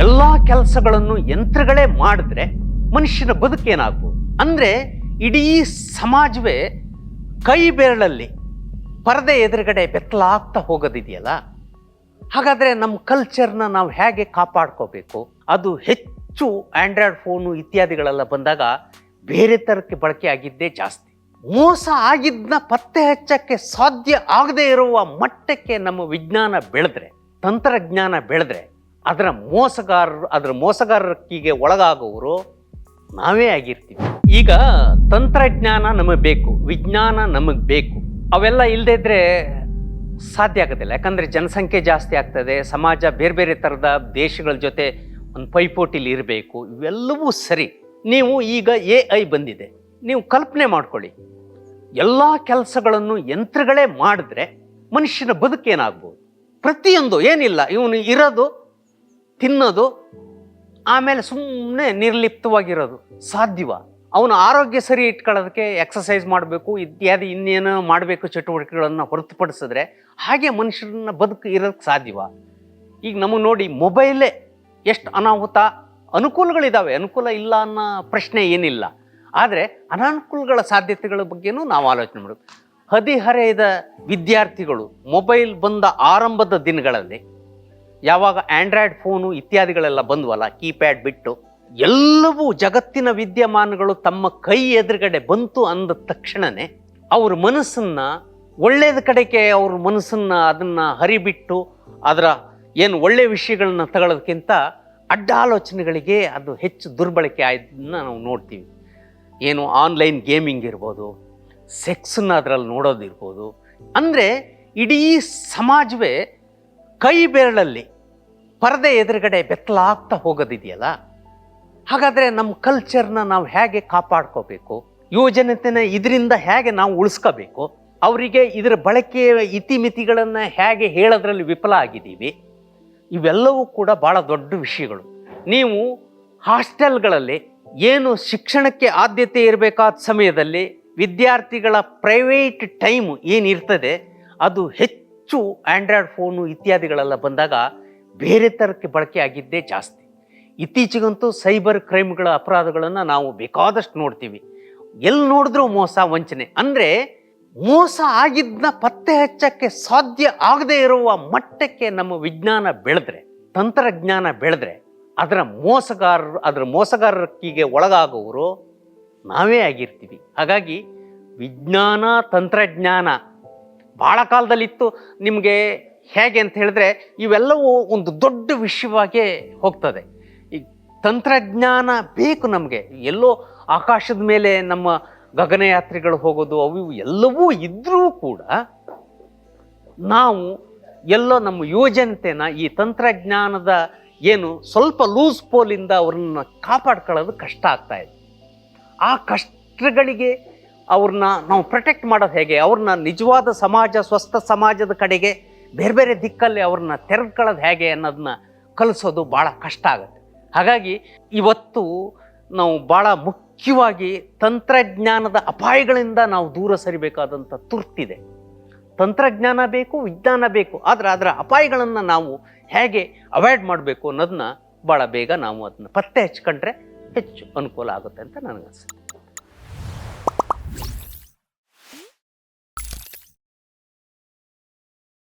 ಎಲ್ಲ ಕೆಲಸಗಳನ್ನು ಯಂತ್ರಗಳೇ ಮಾಡಿದ್ರೆ ಮನುಷ್ಯನ ಬದುಕೇನಾಗ್ಬೋದು ಅಂದರೆ ಇಡೀ ಸಮಾಜವೇ ಕೈ ಬೆರಳಲ್ಲಿ ಪರದೆ ಎದುರುಗಡೆ ಬೆತ್ತಲಾಗ್ತಾ ಹೋಗೋದಿದೆಯಲ್ಲ? ಹಾಗಾದರೆ ನಮ್ಮ ಕಲ್ಚರ್ನ ನಾವು ಹೇಗೆ ಕಾಪಾಡ್ಕೋಬೇಕು? ಅದು ಹೆಚ್ಚು ಆ್ಯಂಡ್ರಾಯ್ಡ್ ಫೋನು ಇತ್ಯಾದಿಗಳೆಲ್ಲ ಬಂದಾಗ ಬೇರೆ ಥರಕ್ಕೆ ಬಳಕೆ ಆಗಿದ್ದೇ ಜಾಸ್ತಿ. ಮೋಸ ಆಗಿದ್ದನ್ನ ಪತ್ತೆ ಹಚ್ಚಕ್ಕೆ ಸಾಧ್ಯ ಆಗದೇ ಇರುವ ಮಟ್ಟಕ್ಕೆ ನಮ್ಮ ವಿಜ್ಞಾನ ಬೆಳೆದ್ರೆ, ತಂತ್ರಜ್ಞಾನ ಬೆಳೆದ್ರೆ ಅದರ ಮೋಸಗಾರರು ಅದರ ಮೋಸಗಾರರಿಗೆ ಒಳಗಾಗುವವರು ನಾವೇ ಆಗಿರ್ತೀವಿ. ಈಗ ತಂತ್ರಜ್ಞಾನ ನಮಗೆ ಬೇಕು, ವಿಜ್ಞಾನ ನಮಗೆ ಬೇಕು. ಅವೆಲ್ಲ ಇಲ್ಲದೇ ಇದ್ರೆ ಸಾಧ್ಯ ಆಗೋದಿಲ್ಲ. ಯಾಕಂದರೆ ಜನಸಂಖ್ಯೆ ಜಾಸ್ತಿ ಆಗ್ತದೆ, ಸಮಾಜ ಬೇರೆ ಬೇರೆ ಥರದ ದೇಶಗಳ ಜೊತೆ ಒಂದು ಪೈಪೋಟಿಲಿ ಇರಬೇಕು, ಇವೆಲ್ಲವೂ ಸರಿ. ನೀವು ಈಗ ಎ ಐ ಬಂದಿದೆ. ನೀವು ಕಲ್ಪನೆ ಮಾಡ್ಕೊಳ್ಳಿ. ಎಲ್ಲ ಕೆಲಸಗಳನ್ನು ಯಂತ್ರಗಳೇ ಮಾಡಿದ್ರೆ ಮನುಷ್ಯನ ಬದುಕೇನಾಗ್ಬೋದು? ಪ್ರತಿಯೊಂದು ಏನಿಲ್ಲ, ಇವನು ಇರೋದು ತಿನ್ನೋದು ಆಮೇಲೆ ಸುಮ್ಮನೆ ನಿರ್ಲಿಪ್ತವಾಗಿರೋದು. ಸಾಧ್ಯವ. ಅವನ ಆರೋಗ್ಯ ಸರಿ ಇಟ್ಕೊಳ್ಳೋದಕ್ಕೆ ಎಕ್ಸಸೈಸ್ ಮಾಡಬೇಕು, ಇತ್ಯಾದಿ ಇನ್ನೇನೋ ಮಾಡಬೇಕು ಚಟುವಟಿಕೆಗಳನ್ನು ಹೊರತುಪಡಿಸಿದ್ರೆ ಹಾಗೆ ಮನುಷ್ಯರನ್ನ ಬದುಕು ಇರೋದಕ್ಕೆ ಸಾಧ್ಯವ. ಈಗ ನಮಗೆ ನೋಡಿ ಮೊಬೈಲೇ ಎಷ್ಟು ಅನಾಹುತ ಅನುಕೂಲಗಳಿದ್ದಾವೆ ಅನುಕೂಲ ಇಲ್ಲ ಅನ್ನೋ ಪ್ರಶ್ನೆ ಏನಿಲ್ಲ. ಆದರೆ ಅನಾನುಕೂಲಗಳ ಸಾಧ್ಯತೆಗಳ ಬಗ್ಗೆನೂ ನಾವು ಆಲೋಚನೆ ಮಾಡಬೇಕು. ಹದಿಹರೆಯದ ವಿದ್ಯಾರ್ಥಿಗಳು ಮೊಬೈಲ್ ಬಂದ ಆರಂಭದ ದಿನಗಳಲ್ಲಿ ಯಾವಾಗ ಆಂಡ್ರಾಯ್ಡ್ ಫೋನು ಇತ್ಯಾದಿಗಳೆಲ್ಲ ಬಂದ್ವಲ್ಲ, ಕೀಪ್ಯಾಡ್ ಬಿಟ್ಟು, ಎಲ್ಲವೂ ಜಗತ್ತಿನ ವಿದ್ಯಮಾನಗಳು ತಮ್ಮ ಕೈ ಎದುರುಗಡೆ ಬಂತು ಅಂದ ತಕ್ಷಣನೇ ಅವ್ರ ಮನಸ್ಸನ್ನ ಒಳ್ಳೆಯದ ಕಡೆಗೆ ಅವ್ರ ಮನಸ್ಸನ್ನ ಅದನ್ನ ಹರಿಬಿಟ್ಟು, ಅದರ ಏನು ಒಳ್ಳೆಯ ವಿಷಯಗಳನ್ನ ತಗೊಳ್ಳೋದಕ್ಕಿಂತ ಅಡ್ಡಾಲೋಚನೆಗಳಿಗೆ ಅದು ಹೆಚ್ಚು ದುರ್ಬಳಕೆ ಆಯ್ದನ್ನ ನಾವು ನೋಡ್ತೀವಿ. ಏನು ಆನ್ಲೈನ್ ಗೇಮಿಂಗ್ ಇರ್ಬೋದು ಸೆಕ್ಸನ್ನ ಅದರಲ್ಲಿ ನೋಡೋದಿರ್ಬೋದು, ಅಂದರೆ ಇಡೀ ಸಮಾಜವೇ ಕೈ ಬೆರಳಲ್ಲಿ ಪರದೆ ಎದುರುಗಡೆ ಬೆತ್ತಲಾಗ್ತಾ ಹೋಗೋದಿದೆಯಲ್ಲ? ಹಾಗಾದರೆ ನಮ್ಮ ಕಲ್ಚರ್ನ ನಾವು ಹೇಗೆ ಕಾಪಾಡ್ಕೋಬೇಕು? ಯುವಜನತೆನ ಇದರಿಂದ ಹೇಗೆ ನಾವು ಉಳಿಸ್ಕೋಬೇಕು? ಅವರಿಗೆ ಇದರ ಬಳಕೆಯ ಇತಿಮಿತಿಗಳನ್ನು ಹೇಗೆ ಹೇಳೋದ್ರಲ್ಲಿ ವಿಫಲ ಆಗಿದ್ದೀವಿ? ಇವೆಲ್ಲವೂ ಕೂಡ ಭಾಳ ದೊಡ್ಡ ವಿಷಯಗಳು. ನೀವು ಹಾಸ್ಟೆಲ್ಗಳಲ್ಲಿ ಏನು ಶಿಕ್ಷಣಕ್ಕೆ ಆದ್ಯತೆ ಇರಬೇಕಾದ ಸಮಯದಲ್ಲಿ ವಿದ್ಯಾರ್ಥಿಗಳ ಪ್ರೈವೇಟ್ ಟೈಮ್ ಏನಿರ್ತದೆ, ಅದು ಹೆಚ್ಚು ಆ್ಯಂಡ್ರಾಯ್ಡ್ ಫೋನು ಇತ್ಯಾದಿಗಳೆಲ್ಲ ಬಂದಾಗ ಬೇರೆ ಥರಕ್ಕೆ ಬಳಕೆ ಆಗಿದ್ದೇ ಜಾಸ್ತಿ. ಇತ್ತೀಚೆಗಂತೂ ಸೈಬರ್ ಕ್ರೈಮ್ಗಳ ಅಪರಾಧಗಳನ್ನು ನಾವು ಬೇಕಾದಷ್ಟು ನೋಡ್ತೀವಿ. ಎಲ್ಲಿ ನೋಡಿದ್ರೂ ಮೋಸ, ವಂಚನೆ. ಅಂದರೆ ಮೋಸ ಆಗಿದ್ದನ್ನ ಪತ್ತೆ ಹಚ್ಚಕ್ಕೆ ಸಾಧ್ಯ ಆಗದೇ ಇರುವ ಮಟ್ಟಕ್ಕೆ ನಮ್ಮ ವಿಜ್ಞಾನ ಬೆಳೆದ್ರೆ, ತಂತ್ರಜ್ಞಾನ ಬೆಳೆದ್ರೆ, ಅದರ ಮೋಸಗಾರರು ಅದರ ಮೋಸಗಾರರಿಗೆ ಒಳಗಾಗುವರು ನಾವೇ ಆಗಿರ್ತೀವಿ. ಹಾಗಾಗಿ ವಿಜ್ಞಾನ, ತಂತ್ರಜ್ಞಾನ ಭಾಳ ಕಾಲದಲ್ಲಿತ್ತು. ನಿಮಗೆ ಹೇಗೆ ಅಂತ ಹೇಳಿದ್ರೆ ಇವೆಲ್ಲವೂ ಒಂದು ದೊಡ್ಡ ವಿಷಯವಾಗೇ ಹೋಗ್ತದೆ. ಈ ತಂತ್ರಜ್ಞಾನ ಬೇಕು ನಮಗೆ. ಎಲ್ಲೋ ಆಕಾಶದ ಮೇಲೆ ನಮ್ಮ ಗಗನಯಾತ್ರಿಗಳು ಹೋಗೋದು, ಅವು ಎಲ್ಲವೂ ಇದ್ರೂ ಕೂಡ ನಾವು ಎಲ್ಲೋ ನಮ್ಮ ಯುವಜನತೆನ ಈ ತಂತ್ರಜ್ಞಾನದ ಏನು ಸ್ವಲ್ಪ ಲೂಸ್ ಪೋಲಿಂದ ಅವ್ರನ್ನ ಕಾಪಾಡ್ಕೊಳ್ಳೋದು ಕಷ್ಟ ಆಗ್ತಾ ಇದೆ. ಆ ಕಷ್ಟಗಳಿಗೆ ಅವ್ರನ್ನ ನಾವು ಪ್ರೊಟೆಕ್ಟ್ ಮಾಡೋದು ಹೇಗೆ? ಅವ್ರನ್ನ ನಿಜವಾದ ಸಮಾಜ, ಸ್ವಸ್ಥ ಸಮಾಜದ ಕಡೆಗೆ ಬೇರೆ ಬೇರೆ ದಿಕ್ಕಲ್ಲಿ ಅವ್ರನ್ನ ತೆರೆದ್ಕೊಳ್ಳೋದು ಹೇಗೆ ಅನ್ನೋದನ್ನ ಕಲಿಸೋದು ಭಾಳ ಕಷ್ಟ ಆಗುತ್ತೆ. ಹಾಗಾಗಿ ಇವತ್ತು ನಾವು ಭಾಳ ಮುಖ್ಯವಾಗಿ ತಂತ್ರಜ್ಞಾನದ ಅಪಾಯಗಳಿಂದ ನಾವು ದೂರ ಸರಿಬೇಕಾದಂಥ ತುರ್ತಿದೆ. ತಂತ್ರಜ್ಞಾನ ಬೇಕು, ವಿಜ್ಞಾನ ಬೇಕು, ಆದರೆ ಅದರ ಅಪಾಯಗಳನ್ನು ನಾವು ಹೇಗೆ ಅವಾಯ್ಡ್ ಮಾಡಬೇಕು ಅನ್ನೋದನ್ನ ಭಾಳ ಬೇಗ ನಾವು ಅದನ್ನ ಪತ್ತೆ ಹಚ್ಕೊಂಡ್ರೆ ಹೆಚ್ಚು ಅನುಕೂಲ ಆಗುತ್ತೆ ಅಂತ ನನಗನ್ಸುತ್ತೆ.